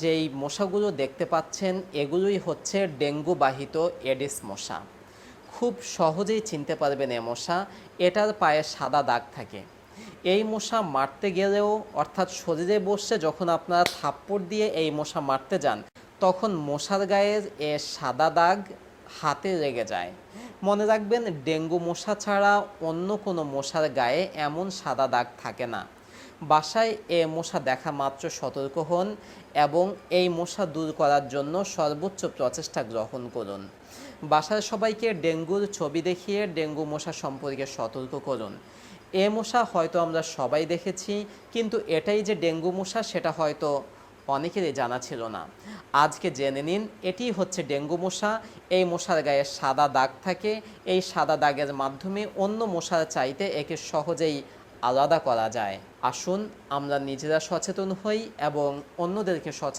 যেই মশাগুলো দেখতে পাচ্ছেন, এগুলোই হচ্ছে ডেঙ্গু বাহিত এডিস মশা। খুব সহজেই চিনতে পারবেন এ মশা। এটার পায়ে সাদা দাগ থাকে। এই মশা মারতে গেলেও, অর্থাৎ শরীরে বসে যখন আপনারা থাপ্পড় দিয়ে এই মশা মারতে যান, তখন মশার গায়ের এ সাদা দাগ হাতে লেগে যায়। মনে রাখবেন, ডেঙ্গু মশা ছাড়া অন্য কোনো মশার গায়ে এমন সাদা দাগ থাকে না। বাসায় এ মশা দেখা মাত্র সতর্ক হন এবং এই মশা দূর করার জন্য সর্বোচ্চ প্রচেষ্টা গ্রহণ করুন। বাসার সবাইকে ডেঙ্গুর ছবি দেখিয়ে ডেঙ্গু মশা সম্পর্কে সতর্ক করুন। এ মশা হয়তো আমরা সবাই দেখেছি, কিন্তু এটাই যে ডেঙ্গু মশা সেটা হয়তো অনেকেরই জানা ছিল না। আজকে জেনে নিন, এটি হচ্ছে ডেঙ্গু মশা। এই মশার গায়ে সাদা দাগ থাকে। এই সাদা দাগের মাধ্যমে অন্য মশার চাইতে একে সহজেই আলাদা করা যায়। আসুন আমরা নিজেরা সচেতন হই এবং অন্যদেরকে সচেতন